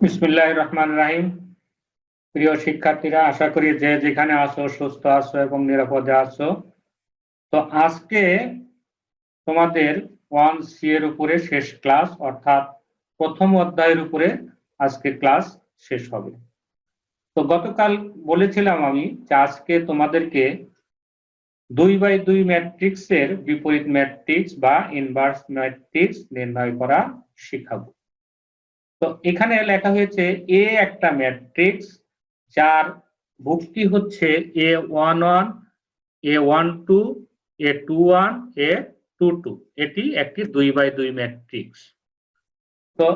বিসমিল্লাহ রহমান রাহিম প্রিয় শিক্ষার্থীরা, আশা করি যে যেখানে আছো, সুস্থ আছো এবং নিরাপদে আছো। তো আজকে তোমাদের ওয়ান সি এর উপরে শেষ ক্লাস, অর্থাৎ প্রথম অধ্যায়ের উপরে আজকে ক্লাস শেষ হবে। তো গতকাল বলেছিলাম আমি যে আজকে তোমাদেরকে দুই বাই দুই ম্যাট্রিক্সের বিপরীত ম্যাট্রিক্স বা ইনভার্স ম্যাট্রিক্স নির্ণয় করা শিখাবো। তো এখানে লেখা হয়েছে এ একটা ম্যাট্রিক্স যার ভুক্তি হচ্ছে A one one, A one two, A two one, A two two. এটি একটি দুই বাই দুই ম্যাট্রিক্স তো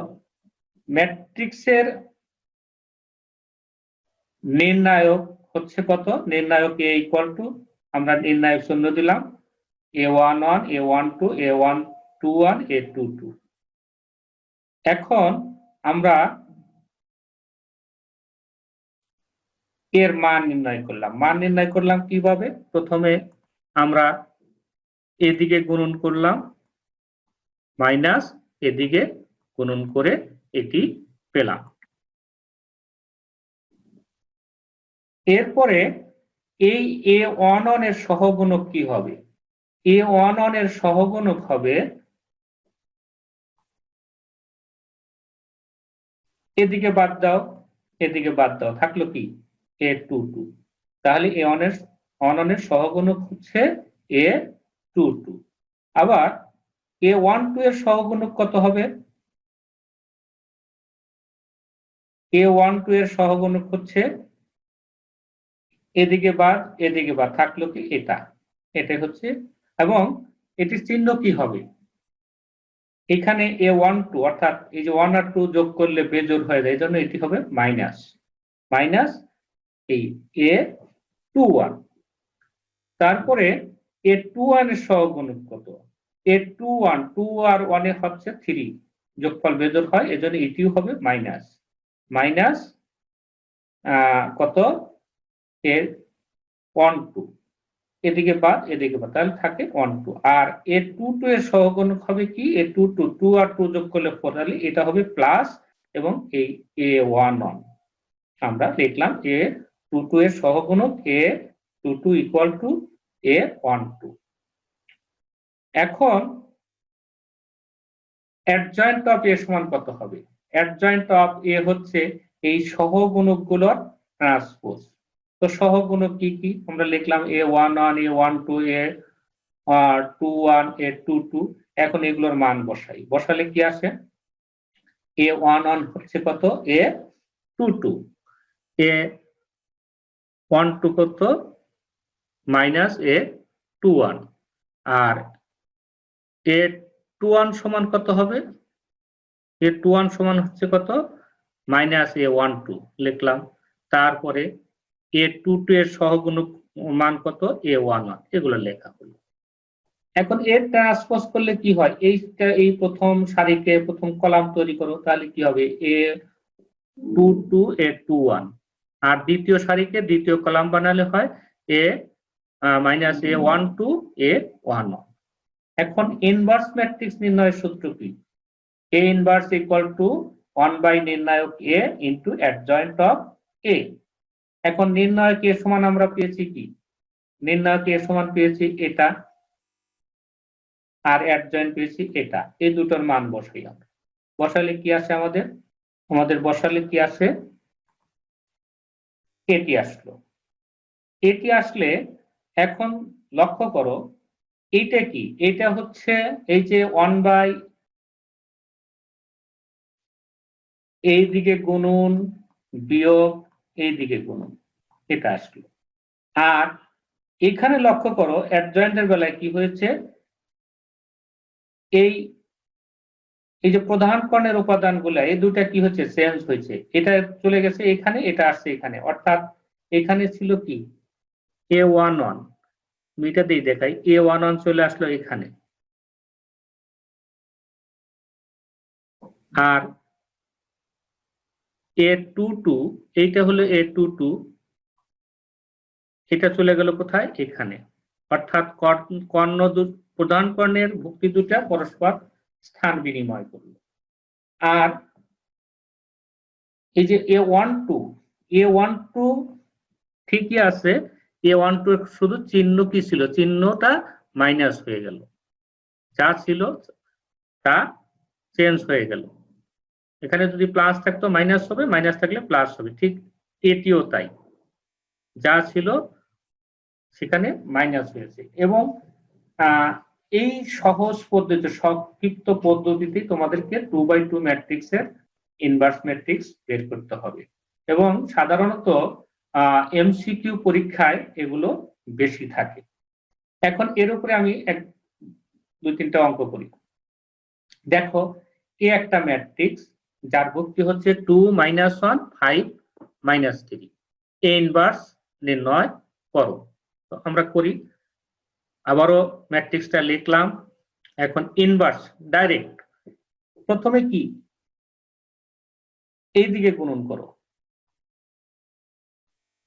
ম্যাট্রিক্সের নির্ণায়ক হচ্ছে কত? নির্ণায়ক এ ইকুয়াল টু আমরা নির্ণায়ক শূন্য দিলাম। A one one, A one two, A one two one, A two two. এখন আমরা এর মান নির্ণয় করলাম। মান নির্ণয় করলাম কীভাবে? প্রথমে আমরা এদিকে গুণন করলাম, মাইনাস এদিকে গুণন করে এটি পেলাম। এরপরে এই এ অন এর সহগুণক কি হবে? এ অন এর সহগুণক হবে এদিকে বাদ দাও, এদিকে বাদ দাও। থাকল কি? এ টু টু তাহলে এ অনের অননের সহগুণক হচ্ছে এ টু টু আবার এ ওয়ান টু এর সহগুণক কত হবে? এ ওয়ান টু এর সহগুণক হচ্ছে এদিকে বাদ এদিকে বাদ। থাকল কি? এটা। এটা হচ্ছে। এবং এটির চিহ্ন কি হবে? এখানে এ ওয়ান টু অর্থাৎ এই যে ওয়ান আর টু যোগ করলে বেজোর হয়ে যায় এই জন্য এটি হবে মাইনাস মাইনাস এই এ টু ওয়ান তারপরে এ টু ওয়ানের সহগুণক কত? এ টু ওয়ান টু আর ওয়ানে হচ্ছে থ্রি যোগফল বেজোর হয়, এজন্য এটিও হবে মাইনাস মাইনাস কত? এ ওয়ান টু এদিকে বাদ এদিকে বাদ তাহলে থাকে ওয়ান টু আর এ টু টু এর সহগুণক হবে কি? এ টু টু টু আর টু যোগ করলে ফোর তাহলে এটা হবে প্লাস এবং এই এ ওয়ান ওয়ান আমরা লিখলাম এ টু টু এর সহগুণক A two two equal to A one two এখন অ্যাডজয়েন্ট অফ এ সমান কত হবে? অ্যাডজয়েন্ট অফ এ হচ্ছে এই সহগুণকগুলোর ট্রান্সপোজ তো সহগুণক কি কি? আমরা লিখলাম A one one A one two A two one A two two এখন এগুলোর মান বসাই। বসালে কি আসে? এ ওয়ান ওয়ান হচ্ছে কত? A two two A one two কত? মাইনাস এ টু ওয়ান আর এ টু ওয়ান সমান কত হবে? এ টু ওয়ান সমান হচ্ছে কত? মাইনাস এ ওয়ান টু লিখলাম। তারপরে এ টু টু এর সহগুণক মান কত? এ ওয়ান ওয়ান এগুলো লেখা হলো। এখন এর ট্রান্সপোজ করলে কি হয়? এইটা, এই প্রথম সারিকে প্রথম কলাম তৈরি করো, তাহলে কি হবে? A two two A two one আর দ্বিতীয় সারিকে দ্বিতীয় কলাম বানালে হয় A minus A one two A one one এখন ইনভার্স ম্যাট্রিক্স নির্ণয়ের সূত্র কি? A inverse equal to one by নির্ণায়ক A into adjoint of A এখন নির্ণায়ক এ সমান আমরা পেয়েছি কি? নির্ণায়ক এ সমান পেয়েছি এটা আর অ্যাডজয়েন্ট পেয়েছি এটা। এই দুটোর মান বসাই আমরা। বসালে কি আসে আমাদের? আমাদের বসালে কি আসে? এটি আসলো। এটি আসলে এখন লক্ষ্য করো, এইটা কি? এটা হচ্ছে এই যে ওয়ান বাই এই দিকে বিয়োগ এই দিকে এটা আসলো। আর এখানে লক্ষ্য করো অ্যাডজয়েন্টের বেলায় কি হয়েছে? এই এই যে প্রধান কর্ণের উপাদানগুলো, এই দুটা কি হচ্ছে চেঞ্জ হয়েছে। এটা চলে গেছে এখানে, এটা আসছে এখানে। অর্থাৎ এখানে ছিল কি? এ ওয়ান ওয়ান এটা দিয়ে দেখাই এ ওয়ান ওয়ান চলে আসলো এখানে। আর এ টু টু এইটা হলো এ টু টু এটা চলে গেল কোথায়? এখানে। অর্থাৎ কর্ণ প্রধান কর্ণের ভক্তি দুটা পরস্পর স্থান বিনিময় করল। আর এই যে A one two A one two ঠিকই আছে। এ ওয়ান টু শুধু চিহ্ন কি ছিল? চিহ্নটা মাইনাস হয়ে গেল। যা ছিল তা চেঞ্জ হয়ে গেল। এখানে যদি প্লাস থাকতো মাইনাস হবে মাইনাস থাকলে প্লাস হবে। ঠিক এটিও তাই। যা ছিল সেখানে মাইনাস হয়েছে। এবং এই সহজ পদ্ধতি, সংক্ষিপ্ত পদ্ধতিতে তোমাদেরকে টু বাই টু ম্যাট্রিক্সের ইনভার্স ম্যাট্রিক্স বের করতে হবে। এবং সাধারণত এমসিকিউ পরীক্ষায় এগুলো বেশি থাকে। এখন এর উপরে আমি এক, দুই, তিনটা অঙ্ক করি। দেখো, এ একটা ম্যাট্রিক্স যার ভক্তি হচ্ছে two minus one five minus three A inverse নির্ণয় করো। তো আমরা করি। আবারও ম্যাট্রিক্সটা লিখলাম। এখন ইনভার্স ডাইরেক্ট প্রথমে কি? এই দিকে গুণন করো।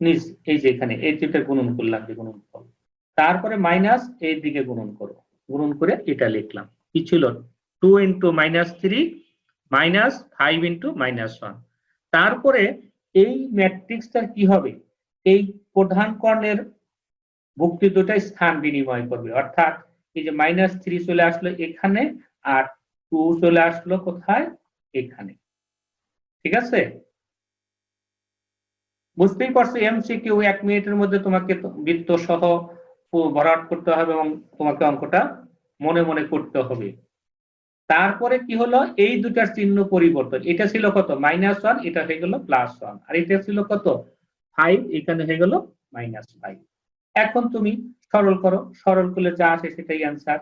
নিজ এই যে এখানে, এই যেটা গুণন করলাম যে গুণন করো। তারপরে মাইনাস এই দিকে গুণন করো। গুণন করে এটা লিখলাম। কি ছিল? Two into minus three minus five into minus one তারপরে এই ম্যাট্রিক্সটার কি হবে? এই প্রধান কর্ণের ভুক্তি দুটাই স্থান বিনিময় করবে। অর্থাৎ এই যে মাইনাস থ্রি চলে আসলো এখানে আর টু চলে আসলো কোথায়? এখানে। ঠিক আছে? বুঝতেই পারছ এমসিকিউ এক মিনিটের মধ্যে তোমাকে বৃত্ত সহ ভরাট করতে হবে এবং তোমাকে অঙ্কটা মনে মনে করতে হবে। তারপরে কি হলো? এই দুটার চিহ্ন পরিবর্তন। এটা ছিল কত? মাইনাস ওয়ান এটা হয়ে গেল প্লাস ওয়ান আর এটা ছিল কত? ফাইভ এখানে হয়ে গেল মাইনাস ফাইভ এখন তুমি সরল করো, সরল করলে যা আসে সেটাই অ্যান্সার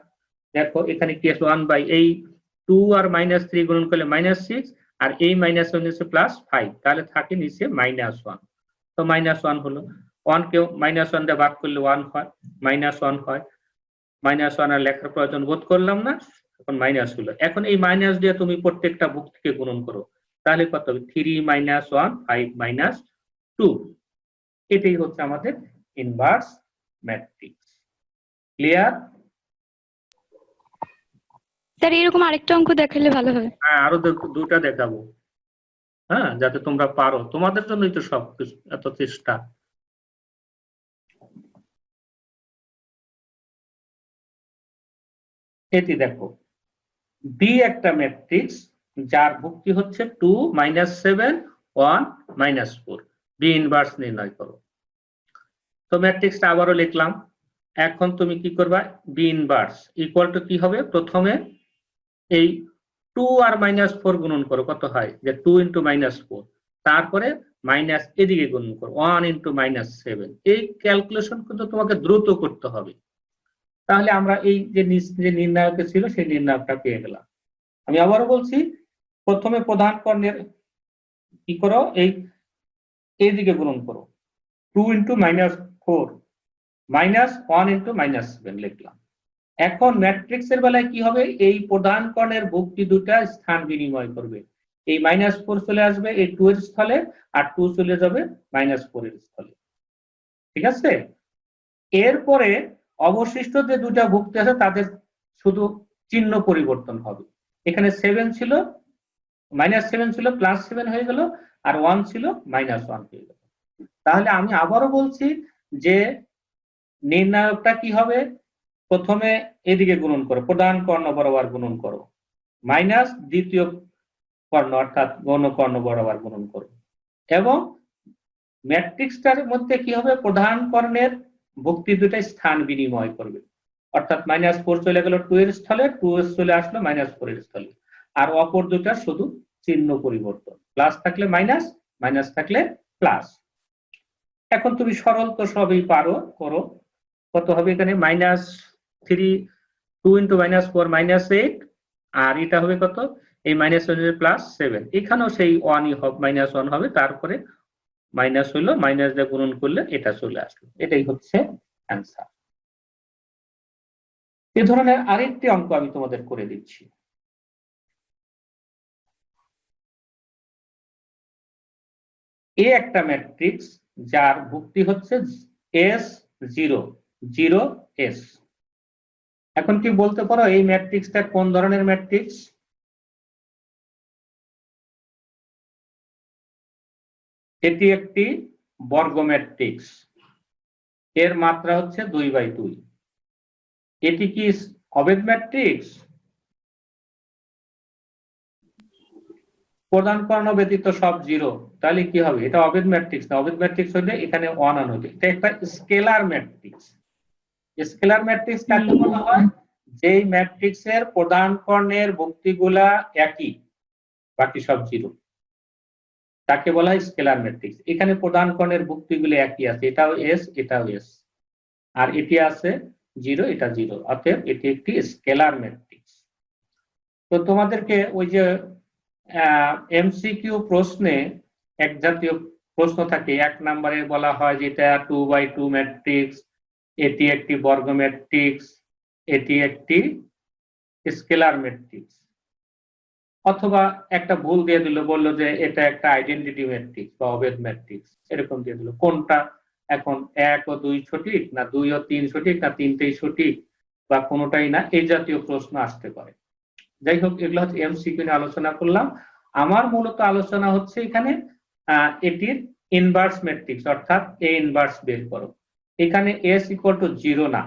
দেখো এখানে কি আছে ওয়ান বাই এই টু আর মাইনাস থ্রি গুণন করলে মাইনাস সিক্স আর এই মাইনাস ওয়ান নিচে প্লাস ফাইভ তাহলে থাকে নিচে মাইনাস ওয়ান তো মাইনাস ওয়ান হলো। ওয়ান কেউ মাইনাস ওয়ান দিয়ে ভাগ করলে ওয়ান হয় মাইনাস ওয়ান হয়। মাইনাস ওয়ান আর লেখার প্রয়োজন বোধ করলাম না, এখন মাইনাস হলো। এখন এই মাইনাস দিয়ে তুমি প্রত্যেকটা বুক থেকে গুণন করো। তাহলে কত হবে? Three minus one five minus two এটাই হচ্ছে আমাদের ইনভার্স ম্যাট্রিক্স ক্লিয়ার স্যার এরকম আরেকটা অঙ্ক দেখালে ভালো হয়। হ্যাঁ আরও দুটা দেখাবো। হ্যাঁ যাতে তোমরা পারো। তোমাদের জন্যই তো সব এত চেষ্টা। এটি দেখো। বি একটা ম্যাট্রিক্স যার ভুক্তি হচ্ছে two minus seven one minus four B inverse নির্ণয় করো। তো ম্যাট্রিক্সটা আবারও লিখলাম। এখন তুমি কি করবা? বি ইনভার্স ইকুয়াল টু কি হবে? প্রথমে এই টু আর মাইনাস ফোর গুণন করো, কত হয়? যে টু ইন্টু মাইনাস ফোর তারপরে মাইনাস এদিকে গুণন করো ওয়ান ইন্টু মাইনাস সেভেন এই ক্যালকুলেশন কিন্তু তোমাকে দ্রুত করতে হবে। তাহলে আমরা এই যে যে নির্ণায়ক ছিল, সেই নির্ণায়কটা পেয়ে গেলাম। আমি আবারও বলছি, প্রথমে প্রধান কর্ণের কি করো? এই এদিকে গুণন করো। Two into minus four minus one into minus seven লিখলাম। এখন ম্যাট্রিক্স এর বেলায় কি হবে? এই প্রধান কর্ণের ভুক্তি দুটা স্থান বিনিময় করবে। এই মাইনাস ফোর চলে আসবে, এই টু এর স্থলে, আর টু চলে যাবে মাইনাস ফোর এর স্থলে। ঠিক আছে? এরপরে অবশিষ্ট যে দুটা ভুক্তি আছে, তাদের শুধু চিহ্ন পরিবর্তন হবে। এখানে সেভেন ছিল মাইনাস সেভেন ছিল প্লাস সেভেন হয়ে গেল, আর ওয়ান ছিল মাইনাস ওয়ান হয়ে গেল। তাহলে আমি আবারও বলছি যে নির্ণায়কটা কি হবে? প্রথমে এদিকে গুণন করো, প্রধান কর্ণ বরাবর গুণন করো। মাইনাস দ্বিতীয় কর্ণ অর্থাৎ গৌণ কর্ণ বরাবর গুণন করো। এবং ম্যাট্রিক্সটার মধ্যে কি হবে? প্রধান কর্ণের ভক্তি দুটাই স্থান বিনিময় করবে। অর্থাৎ মাইনাস ফোর চলে গেল টু এর স্থলে টু এর চলে আসলো মাইনাস ফোর এর স্থলে। আর অপর দুটা শুধু চিহ্ন পরিবর্তন। প্লাস থাকলে মাইনাস মাইনাস থাকলে প্লাস এখন তুমি সরল তো সবই পারো, করো। কত হবে এখানে? Minus three two into minus four minus eight আর এটা হবে কত? এই মাইনাস ওয়ান প্লাস সেভেন এখানেও সেই ওয়ানই হবে মাইনাস ওয়ান হবে, তারপরে মাইনাস হইল মাইনাস দিয়ে গুণন করলে এটা চলে আসলো। এটাই হচ্ছে অ্যান্সার এ ধরনের আরেকটি অঙ্ক আমি তোমাদের করে দিচ্ছি। এ একটা ম্যাট্রিক্স যার ভুক্তি হচ্ছে এস জিরো জিরো এস এখন কি বলতে পারো এই ম্যাট্রিক্সটা কোন ধরনের ম্যাট্রিক্স? এটি একটি বর্গ ম্যাট্রিক্স। এর মাত্রা হচ্ছে দুই বাই দুই। এটি কি অবেদ ম্যাট্রিক্স? প্রধান কর্ণ ব্যতীত সব জিরো তাহলে কি হবে? এটা অবেদ ম্যাট্রিক্স না। অবেদ ম্যাট্রিক্স হলে এখানে ওয়ান আন হবে এটা একটা স্কেলার ম্যাট্রিক্স স্কেলার ম্যাট্রিক্স কাকে বলা হয়? যেই ম্যাট্রিক্স এর প্রধান কর্ণের ভুক্তিগুলা একই বাকি সব জিরো তাকে বলা হয় স্কেলার ম্যাট্রিক্স এখানে প্রধান কর্ণের ভুক্তিগুলো একই আছে। এটাও এস এটাও এস আর এটি আছে জিরো এটা জিরো অতএব এটি একটি স্কেলার ম্যাট্রিক্স তো তোমাদেরকে ওই যে এমসিকিউ প্রশ্নে এক জাতীয় প্রশ্ন থাকে। এক নম্বরে বলা হয় যে এটা টু বাই টু ম্যাট্রিক্স এটি একটি বর্গ ম্যাট্রিক্স এটি একটি স্কেলার ম্যাট্রিক্স অথবা একটা ভুল দিয়ে দিল, বলল যে এটা একটা আইডেন্টিটি ম্যাট্রিক্স বা অবেদ ম্যাট্রিক্স এরকম দিয়ে দিল। কোনটা? এখন এক ও দুই সঠিক না দুই ও তিন সঠিক না তিনটেই সঠিক বা কোনোটাই না, এই জাতীয় প্রশ্ন আসতে পারে। যাই হোক এগুলো হচ্ছে এমসিকিউ নিয়ে আলোচনা করলাম। আমার মূলত আলোচনা হচ্ছে এখানে এটির ইনভার্স ম্যাট্রিক্স অর্থাৎ এ ইনভার্স বের করো। এখানে এস ইকুয়াল টু জিরো না।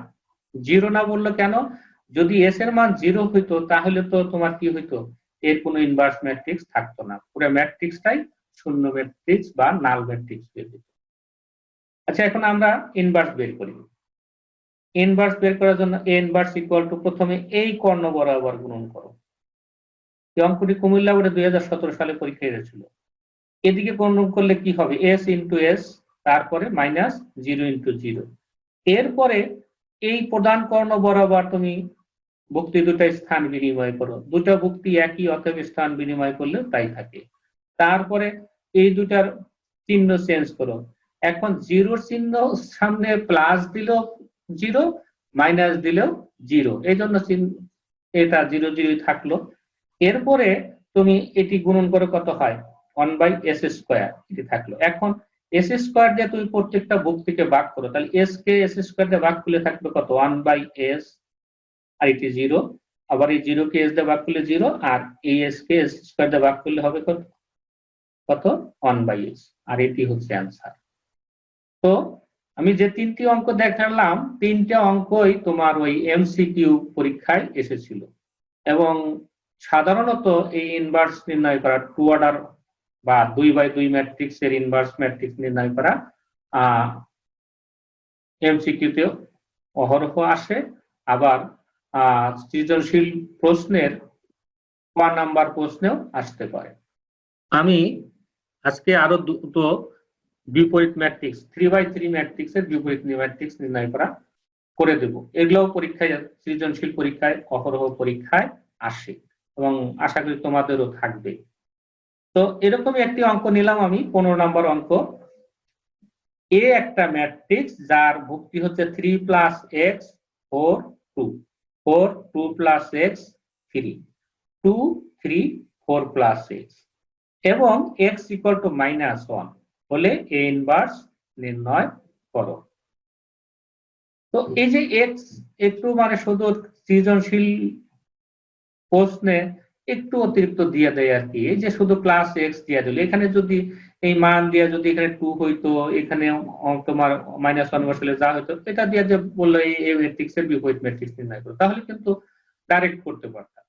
জিরো না বলল কেন? যদি এস এর মান জিরো হইতো, তাহলে তো তোমার কি হইতো? এর কোনো ইনভার্স ম্যাট্রিক্স থাকতো না। পুরো ম্যাট্রিক্সটাই শূন্য ম্যাট্রিক্স বা নাল ম্যাট্রিক্স বের হইতো। আচ্ছা এখন আমরা ইনভার্স বের করি। ইনভার্স বের করার জন্য এ ইনভার্স ইকুয়াল টু প্রথমে এই কর্ণ বরাবর গুণন করো। এই অঙ্কটি কুমিল্লা বোর্ডে দুই হাজার সতেরো সালে পরীক্ষায় এসেছিল। এদিকে গুণন করলে কি হবে? এস ইন্টু এস তারপরে মাইনাস জিরো ইন্টু জিরো এরপরে এই প্রধান কর্ণ বরাবর তুমি ভুক্তি দুটা স্থান বিনিময় করো। দুটা ভুক্তি একই, অতএব স্থান বিনিময় করলে তাই থাকে। তারপরে এই দুটার চিহ্ন চেঞ্জ করো। এখন জিরোর চিহ্ন সামনে প্লাস দিল জিরো মাইনাস দিলেও জিরো এই জন্য চিহ্ন- এটা জিরো জিরো থাকল। এরপরে তুমি এটি গুণন করে কত হয়? ওয়ান বাই এস স্কোয়ার এটি থাকল। এখন এস স্কোয়ার দিয়ে তুমি প্রত্যেকটা বুক থেকে ভাগ করো, তাহলে এস কে এস স্কোয়ার দিয়ে ভাগ করলে থাকবে কত? ওয়ান বাই এস আর এটি জিরো আবার এই জিরো কে এস দিয়ে ভাগ করলে জিরো আর এই এস কে এস স্কোয়ার দিয়ে ভাগ করলে হবে কত? কত? ওয়ান বাই এস আর এটি হচ্ছে অ্যান্সার তো আমি যে তিনটি অঙ্ক দেখালাম, তিনটে অঙ্কই তোমার ওই এমসিকিউ পরীক্ষায় এসেছিল। এবং সাধারণত এই ইনভার্স নির্ণয় করা টু অর্ডার বা দুই বাই দুই ম্যাট্রিক্স এর ইনভার্স ম্যাট্রিক্স নির্ণয় করা আহ এমসিকিউতেও অহরহ আসে। আবার সৃজনশীল প্রশ্নের নাম্বার প্রশ্নেও আসতে পারে। আমি আজকে আরও দুটো বিপরীত matrix three by three matrix এর বিপরীত ম্যাট্রিক্স নির্ণয় করা করে দেব। এগুলোও পরীক্ষায়, সৃজনশীল পরীক্ষায়, অহরহ পরীক্ষায় আসে। এবং আশা করি তোমাদেরও থাকবে। তো এরকমই একটি অঙ্ক নিলাম আমি, পনেরো নম্বর অঙ্ক। এ একটা ম্যাট্রিক্স যার ভুক্তি হচ্ছে three plus X four two four two plus X three two three four plus X এবং X equal to minus one হলে এ ইনভার্স নির্ণয় করো। তো এই যে এক্স একটু মানে শুধু সৃজনশীল প্রশ্নে একটু অতিরিক্ত দিয়ে দেয় আর কি। এই যে শুধু প্লাস এক্স দিয়ে দিল। এখানে যদি এই মান দিয়ে যদি এখানে টু হইতো, এখানে তোমার মাইনাস ওয়ান বসালে যা হইতো, এটা দিয়ে যে বলল এই ম্যাট্রিক্স এর বিপরীত ম্যাট্রিক্স নির্ণয় করো, তাহলে কিন্তু ডাইরেক্ট করতে পারতাম।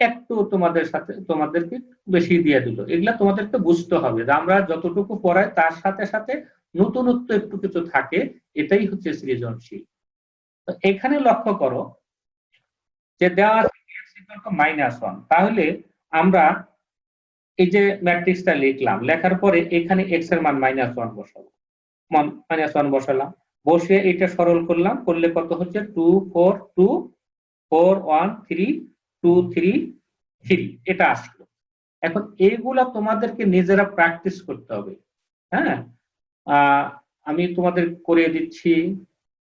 একটু তোমাদের সাথে, তোমাদেরকে বেশি দিয়ে দিল। এগুলা তোমাদেরকে বুঝতে হবে যে আমরা যতটুকু পড়াই, তার সাথে সাথে নতুনত্ব একটু কিছু থাকে, এটাই হচ্ছে সৃজনশীল। এখানে লক্ষ্য করো যে দেওয়া আছে মাইনাস ওয়ান তাহলে আমরা এই যে ম্যাট্রিক্সটা লিখলাম, লেখার পরে এখানে এক্সের মান মাইনাস ওয়ান বসাবো। মাইনাস ওয়ান বসালাম। বসে এটা সরল করলাম, করলে কত হচ্ছে? Two four two four one three two three three এটা আসলো। এখন এইগুলা তোমাদেরকে নিজেরা প্র্যাকটিস করতে হবে। হ্যাঁ? আমি তোমাদের করে দিচ্ছি।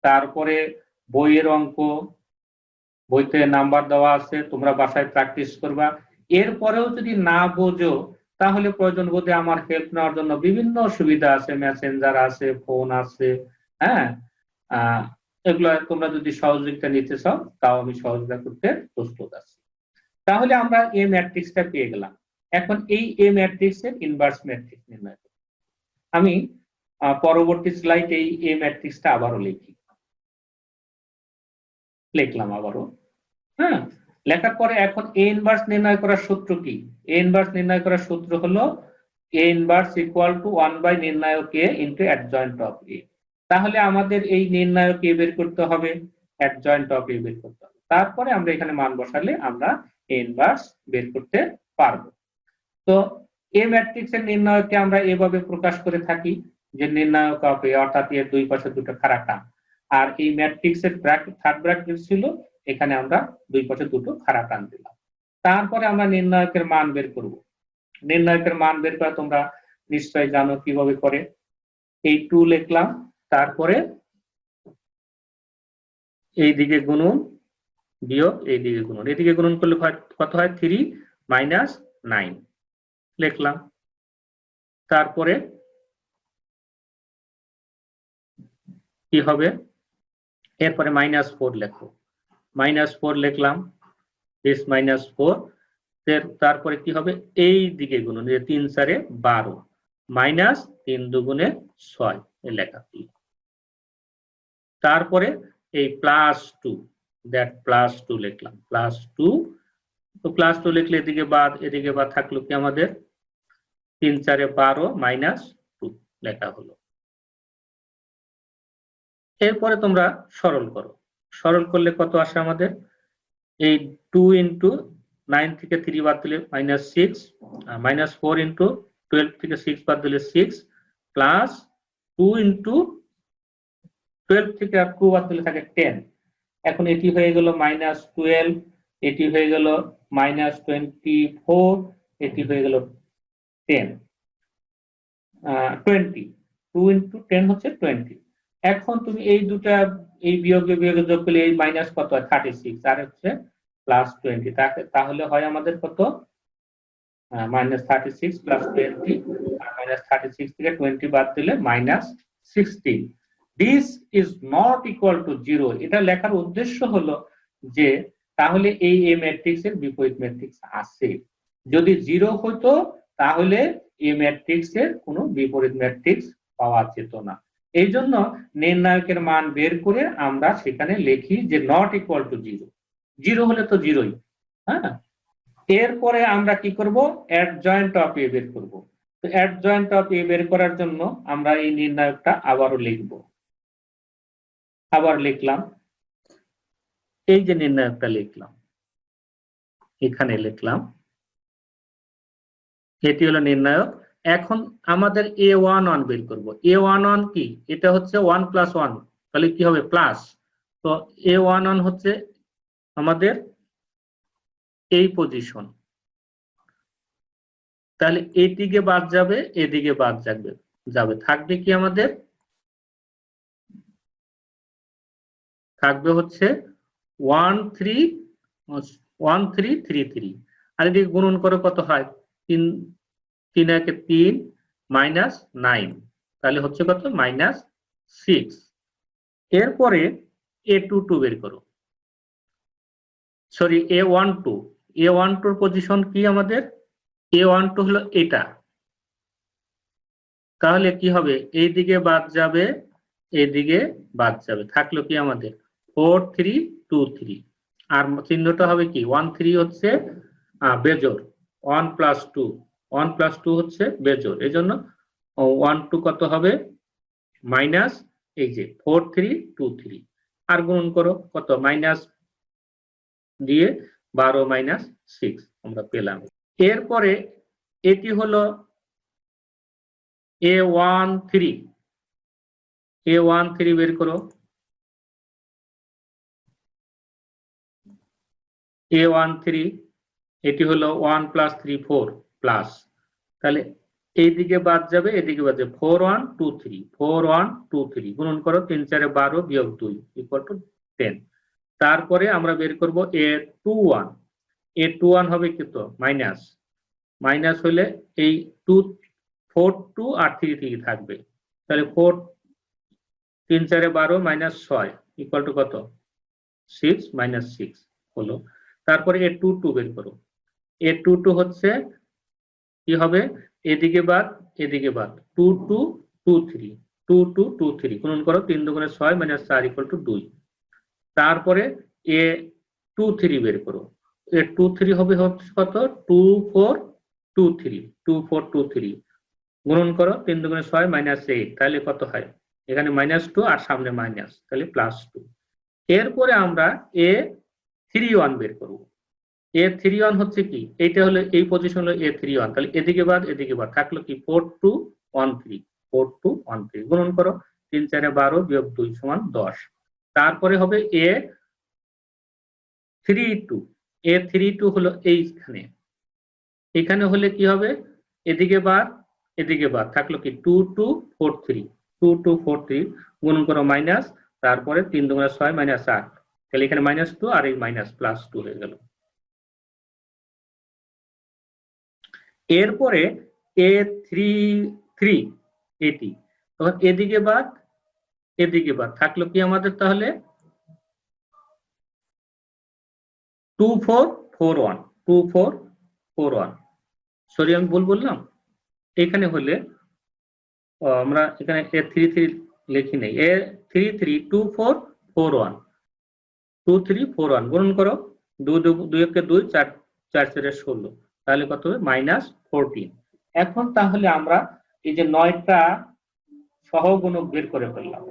তারপরে বইয়ের অঙ্ক বইতে নাম্বার দেওয়া আছে, তোমরা বাসায় প্র্যাকটিস করবা। এরপরেও যদি না বোঝো, তাহলে প্রয়োজন বোধে আমার হেল্প নেওয়ার জন্য বিভিন্ন সুবিধা আছে মেসেঞ্জার আছে ফোন আছে হ্যাঁ? এগুলো তোমরা যদি সহযোগিতা নিতে চাও, তাও আমি সহযোগিতা করতে প্রস্তুত আছি। তাহলে আমরা এ ম্যাট্রিক্সটা পেয়ে গেলাম। এখন এই এ ম্যাট্রিক্স এর ইনভার্স ম্যাট্রিক্স নির্ণয় করব। আমি পরবর্তী স্লাইডে এই এ ম্যাট্রিক্সটা আবারও লিখি। লিখলাম আবারও। হ্যাঁ লেখার পরে এখন এ ইনভার্স নির্ণয় করার সূত্র কি? এ ইনভার্স নির্ণয় করার সূত্র হলো A inverse equal to one by নির্ণায়ক A into adjoint of A তাহলে আমাদের এই নির্ণায়ক এ বের করতে হবে অ্যাডজয়েন্ট অফ এ বের করতে হবে। তারপরে আমরা এখানে মান বসালে আমরা এ ইনভার্স বের করতে পারব। তো এ ম্যাট্রিক্স এর নির্ণায়ককে আমরা এভাবে প্রকাশ করে থাকি যে নির্ণায়ক অফ এ অর্থাৎ এর দুই পাশে দুটো খাড়া টান। আর এই ম্যাট্রিক্স এর থার্ড ব্র্যাকেট ছিল এখানে আমরা দুই পাশে দুটো খারাপ টান দিলাম তারপরে আমরা নির্ণায়কের মান বের করব। নির্ণায়কের মান বের করা তোমরা নিশ্চয়ই জানো কীভাবে করে। এই টু লিখলাম, তারপরে এই দিকে গুণন বিয়োগ এই দিকে গুণন। এদিকে গুণন করলে কত হয়? থ্রি মাইনাস নাইন লিখলাম। তারপরে কি হবে? এরপরে মাইনাস ফোর লেখো। মাইনাস ফোর লিখলাম দিস মাইনাস ফোর তারপরে কি হবে? এই দিকে গুণন যে তিন চারে বারো মাইনাস তিন দুগুণে ছয় লেখা। তারপরে এই plus two that plus two লিখলাম প্লাস টু তো প্লাস টু লিখলে এদিকে বাদ এদিকে বাদ থাকল কি আমাদের? তিন চারে বারো মাইনাস টু লেখা হলো। এরপরে তোমরা সরল করো। সরল করলে কত আসে আমাদের? এই টু ইন্টু নাইন থেকে থ্রি বাদ দিলে minus six minus four into twelve থেকে সিক্স বাদ দিলে six plus two into twelve থেকে টু বাদ দিলে থাকে টেন এখন এটি হয়ে গেল মাইনাস টুয়েলভ এটি হয়ে গেল মাইনাস টোয়েন্টি ফোর এটি হয়ে গেল ten twenty two into ten হচ্ছে টোয়েন্টি এখন তুমি এই দুটা এই বিয়োগে বিয়োগে যোগ করলে এই মাইনাস কত হয়? থার্টি সিক্স আর হচ্ছে প্লাস টোয়েন্টি তাহলে হয় আমাদের কত? Minus thirty six plus twenty আর মাইনাস থার্টি সিক্স থেকে টোয়েন্টি বাদ দিলে minus sixteen this is not equal to zero এটা লেখার উদ্দেশ্য হলো যে, তাহলে এই এ ম্যাট্রিক্স এর বিপরীত ম্যাট্রিক্স আছে। যদি জিরো হতো, তাহলে এ ম্যাট্রিক্স এর কোনো বিপরীত ম্যাট্রিক্স পাওয়া যেত না। এই জন্য নির্ণায়কের মান বের করে আমরা সেখানে লিখি যে not equal to zero zero হলে তো জিরোই হ্যাঁ? এরপরে আমরা কি করব? অ্যাডজয়েন্ট অফ এ বের করব। তো অ্যাডজয়েন্ট অফ এ বের করার জন্য আমরা এই নির্ণায়কটা আবারও লিখব। আবার লিখলাম। এই যে নির্ণায়কটা লিখলাম। এখানে লিখলাম। এটি হলো নির্ণায়ক। এখন আমাদের এ ওয়ান ওয়ান বের করব। এ ওয়ান ওয়ান কি? এটা হচ্ছে ওয়ান প্লাস ওয়ান তাহলে কি হবে? প্লাস তো এ ওয়ান ওয়ান হচ্ছে আমাদের এই পজিশন তাহলে এদিকে বাদ যাবে, এদিকে বাদ যাবে যাবে। থাকবে কি আমাদের? থাকবে হচ্ছে one three one three three three আর এদিকে গুণন করে কত হয়? তিন তিন একে তিন মাইনাস নাইন তাহলে হচ্ছে কত? মাইনাস সিক্স এরপরে এ টু টু বের করো। Sorry A one two A one tour position কি আমাদের? এ ওয়ান টু হলো এটা। তাহলে কি হবে? এই দিকে বাদ যাবে এদিকে বাদ যাবে। থাকল কি আমাদের? ফোর থ্রি টু থ্রি আর চিহ্নটা হবে কি? ওয়ান থ্রি হচ্ছে বেজর one plus two one plus two হচ্ছে বেজোর এই জন্য ওয়ান টু কত হবে? মাইনাস এই যে, ফোর থ্রি টু থ্রি। আর গুণন করো, কত? মাইনাস দিয়ে বারো মাইনাস সিক্স আমরা পেলাম। এরপরে এটি হলো A one three. A one three বের করো। এ ওয়ান থ্রি, এটি হলো one plus three four. Plus তাহলে এইদিকে বাদ যাবে, এদিকে বাদ যাবে। Four one two three four one two three গুণন করো, তিন চারে বারো বিয়োগ দুই ইকুয়াল টু টেন তারপরে আমরা বের করব A two one A two one হবে কত? মাইনাস মাইনাস হলে এই টু ফোর টু আর থ্রি থ্রি থাকবে। তাহলে ফোর তিন চারে বারো মাইনাস ছয় ইকুয়াল টু কত? সিক্স মাইনাস সিক্স হলো। তারপরে এ টু টু বের করো। এ টু টু হচ্ছে কি হবে? এদিকে বাদ এদিকে বাদ। Two two two three, two two two three. গুণন করো তিন দুগুণে ছয় মাইনাস চার ইকুয়াল টু দুই। তারপরে এ টু থ্রি বের করো। এ টু থ্রি হবে হচ্ছে কত? Two four two three, two four two three. গুণন করো তিন দুগুণে ছয় মাইনাস এইট তাহলে কত হয়? এখানে মাইনাস টু আর সামনে মাইনাস, তাহলে প্লাস টু এরপরে আমরা এ থ্রি ওয়ান বের করব। এ থ্রি ওয়ান হচ্ছে কি? এইটা হলো, এই পজিশন হলো এ থ্রি ওয়ান তাহলে এদিকে বাদ এদিকে বাদ। থাকল কি? Four two one three four two one three গুণন করো, তিন চারে বারো বিয়োগ দুই সমান দশ। তারপরে হবে A three two A three two হলো এইখানে। এখানে হলে কি হবে? এদিকে বাদ এদিকে বাদ। থাকল কি? Two two four three two two four three গুণন করো মাইনাস তারপরে তিন দুগুণা ছয় মাইনাস আট। তাহলে এখানে মাইনাস টু আর এই মাইনাস প্লাস টু হয়ে গেল। এরপরে এ থ্রি থ্রি এটি তখন এদিকে বাদ এদিকে বাদ। থাকল কি আমাদের তাহলে? Two four four one two four four one sorry আমি ভুল বললাম? এখানে হলে আমরা এখানে এ থ্রি থ্রি লিখি নেই। A three three two four four one two three four one গুণন করো। দুই দুই, একে দুই, চার চার, চারে ষোলো। তাহলে কত হবে? মাইনাস ফোরটিন এখন তাহলে আমরা এই যে নয়টা সহগুণক বের করে ফেললাম।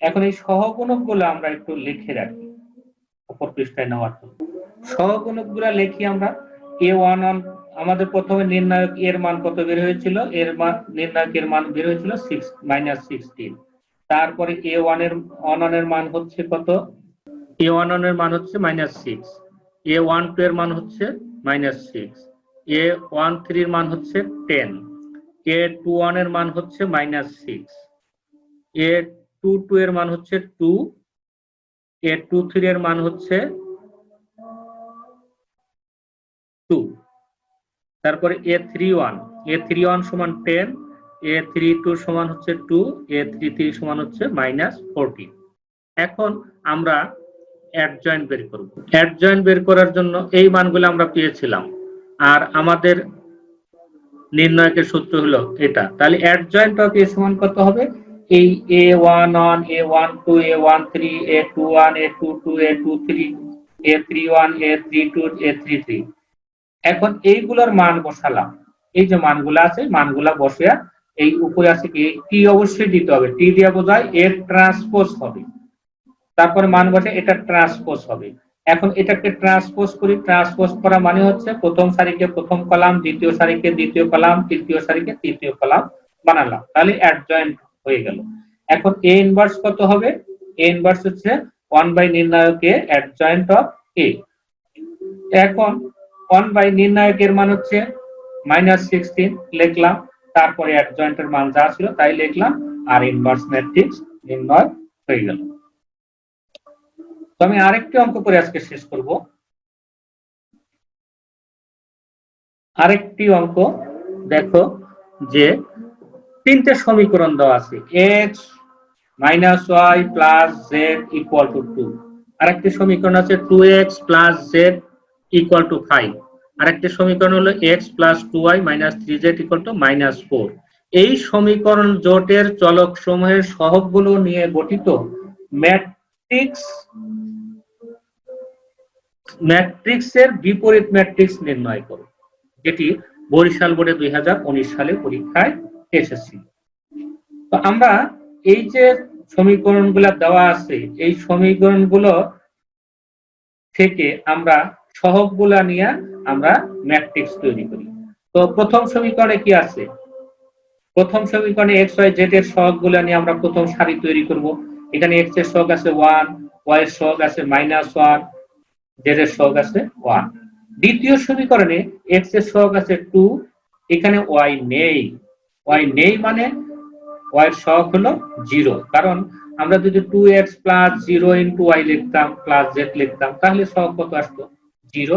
এখন এই সহগুণকগুলো আমরা একটু লিখে রাখি। অপর পৃষ্ঠায় নেওয়ার জন্য। সহগুণকগুলা লিখি আমরা। এ ওয়ান আমাদের প্রথমে নির্ণায়ক এর মান কত বের হয়েছিল? এর মান নির্ণায়কের মান বের হয়েছিল সিক্স মাইনাস সিক্সটিন তারপরে এ ওয়ানের অননের মান হচ্ছে কত? এ ওয়ানের মান হচ্ছে minus six A one two এর মান হচ্ছে মাইনাস সিক্স এ ওয়ান থ্রির মান হচ্ছে টেন এ টু ওয়ানের মান হচ্ছে minus six A two two এর মান হচ্ছে টু এ টু থ্রি এর মান হচ্ছে টু তারপরে A three one A three one সমান টেন এ থ্রি টু সমান হচ্ছে টু এ থ্রি থ্রি সমান হচ্ছে মাইনাস ফোরটিন এখন আমরা অ্যাডজয়েন্ট বের করব। অ্যাডজয়েন্ট বের করার জন্য এই মানগুলো আমরা পেয়েছিলাম। আর আমাদের নির্ণয়কের সূত্র হলো এটা। তাহলে অ্যাডজয়েন্ট অফ এ সমান কত হবে? এই A one one A one two A one three A two one A two two A two three A three one A three two A three three এখন এইগুলোর মান বসালাম। এই যে মানগুলো আছে, মানগুলা বসে এই উপরে আছে কি? টি অবশ্যই দিতে হবে। টি দিয়ে বোঝায় এর ট্রান্সপোজ হবে। তারপরে মান বসে এটা ট্রান্সপোজ হবে। এখন এটাকে ট্রান্সপোজ করি ট্রান্সপোজ করা মানে হচ্ছে প্রথম সারিকে প্রথম কলাম, দ্বিতীয় সারিকে দ্বিতীয় কলাম, তৃতীয় সারিকে তৃতীয় কলাম বানালাম। তাহলে অ্যাডজয়েন্ট হয়ে গেল। এখন এ ইনভার্স কত হবে? এ ইনভার্স হচ্ছে ওয়ান বাই নির্ণায়কে অ্যাডজয়েন্ট অফ এ এখন ওয়ান বাই নির্ণায়কের মান হচ্ছে মাইনাস সিক্সটিন লিখলাম, তারপরে অ্যাডজয়েন্টের মান যা ছিল তাই লিখলাম, আর ইনভার্স ম্যাট্রিক্স নির্ণয় হয়ে গেল। তো আমি আরেকটি অঙ্ক করে আজকে শেষ করব। আরেকটি অঙ্ক, দেখো যে তিনটে সমীকরণ দেওয়া আছে X minus Y plus Z equal to two আরেকটি সমীকরণ আছে two X plus Z equal to five আরেকটি সমীকরণ হলো X plus two Y minus three Z equal to minus four এই সমীকরণ জোটের চলক সমূহের সহগগুলো নিয়ে গঠিত ম্যাট্রিক্স ম্যাট্রিক্সের বিপরীত ম্যাট্রিক্স নির্ণয় করো, যেটি বরিশাল বোর্ডে দুই সালে পরীক্ষায় এসেছিল। তো আমরা এই যে সমীকরণগুলো দেওয়া আছে, এই সমীকরণগুলো থেকে আমরা সহগগুলা নিয়ে আমরা ম্যাট্রিক্স তৈরি করি। তো প্রথম সমীকরণে কি আছে? প্রথম সমীকরণে এক্স ওয়াই জেড এর সহগগুলা নিয়ে আমরা প্রথম সারি তৈরি করব। এখানে এক্সের সহগ আছে ওয়ান ওয়াই এর সহগ আছে মাইনাস ওয়ান জেড এর সহগ আছে ওয়ান দ্বিতীয় সমীকরণে এক্সের সহগ আছে টু এখানে ওয়াই নেই। ওয়াই নেই মানে ওয়াই এর সহগ হলো জিরো কারণ আমরা যদি two x plus zero into y লিখতাম প্লাস জেড লিখতাম, তাহলে সহগ কত আসতো? জিরো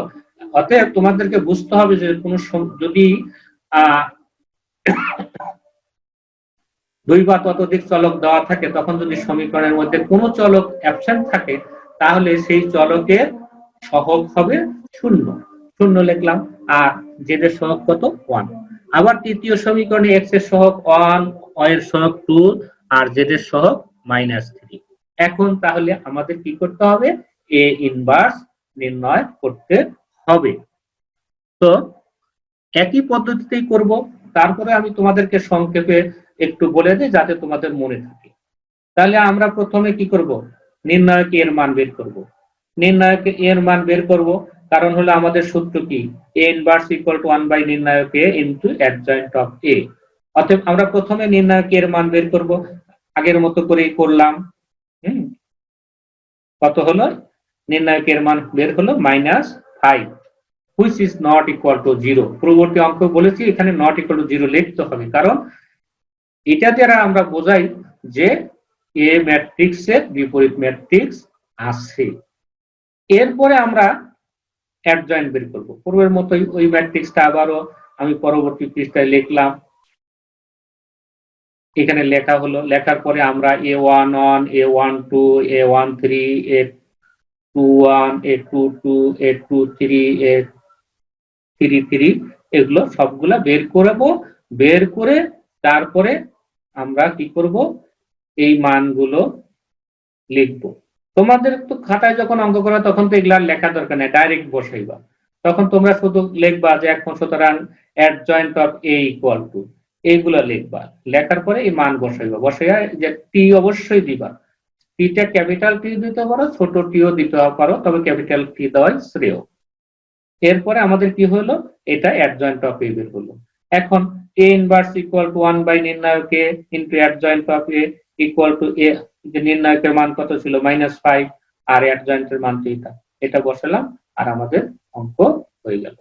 অতএব তোমাদেরকে বুঝতে হবে যে কোনো যদি দুই বা ততোধিক চলক দেওয়া থাকে, তখন যদি সমীকরণের মধ্যে কোনো চলক অ্যাবসেন্ট থাকে, তাহলে সেই চলকের সহগ হবে শূন্য। শূন্য লিখলাম, আর জেড এর সহগ কত? ওয়ান আবার তৃতীয় সমীকরণে এক্সের সহগ ওয়ানের সহগ টু আর জেড এর সহগ মাইনাস থ্রি এখন তাহলে আমাদের কি করতে হবে? এ ইনভার্স নির্ণয় করতে হবে। তো একই পদ্ধতিতেই করব, তারপরে আমি তোমাদেরকে সংক্ষেপে একটু বলে দিই যাতে তোমাদের মনে থাকে। তাহলে আমরা প্রথমে কি করব? নির্ণায়ক এর মান বের করব। নির্ণায়ক এর মান বের করব, কারণ হলো আমাদের সূত্র কি? A inverse equal to one by নির্ণায়ক A into adjoint of A অতএব আমরা প্রথমে নির্ণায়ক এর মান বের করব। আগের মতো করেই করলাম। হুম? কত হলো? নির্ণায়কের মান বের হলো minus five which is not equal to zero পূর্ববর্তী অঙ্ক বলেছি, এখানে নট ইকুয়াল টু জিরো লিখতে হবে। কারণ এটা দ্বারা আমরা বোঝাই যে এ ম্যাট্রিক্সের বিপরীত ম্যাট্রিক্স আছে। এরপরে আমরা অ্যাডজয়েন্ট বের করব। পূর্বের মতোই ওই ম্যাট্রিক্সটা আবারও আমি পরবর্তী পৃষ্ঠায় লিখলাম। এখানে লেখা হলো, লেখার পরে আমরা A one one A one two A one three A two one A two two A two three A three three এগুলো সবগুলা বের করব। বের করে তারপরে আমরা কি করব? এই মানগুলো লিখব। তোমাদের তো খাতায় যখন অঙ্ক করা, তখন তো এগুলা লেখা দরকার নেই ডাইরেক্ট বসাইবা। তখন তোমরা শুধু লিখবা যে এখন সুতরাং adjoint of A equal to এইগুলা লিখবা। লেখার পরে এই মান বসাইবা। বসাইয়া যে টি অবশ্যই দিবা। টিটা ক্যাপিটাল টি দিতে পারো, ছোট টিও দিতে পারো, তবে ক্যাপিটাল টি দেওয়াই শ্রেয়। এরপরে আমাদের কি হলো? এটা অ্যাডজয়েন্ট অফ এ বের হলো। এখন A inverse equal to one by নির্ণায়ক a into adjoint of A equal to A যে নির্ণায়কের মান কত ছিল? মাইনাস ফাইভ আর এর মান এটা এটা বসালাম, আর আমাদের অঙ্ক হয়ে গেল।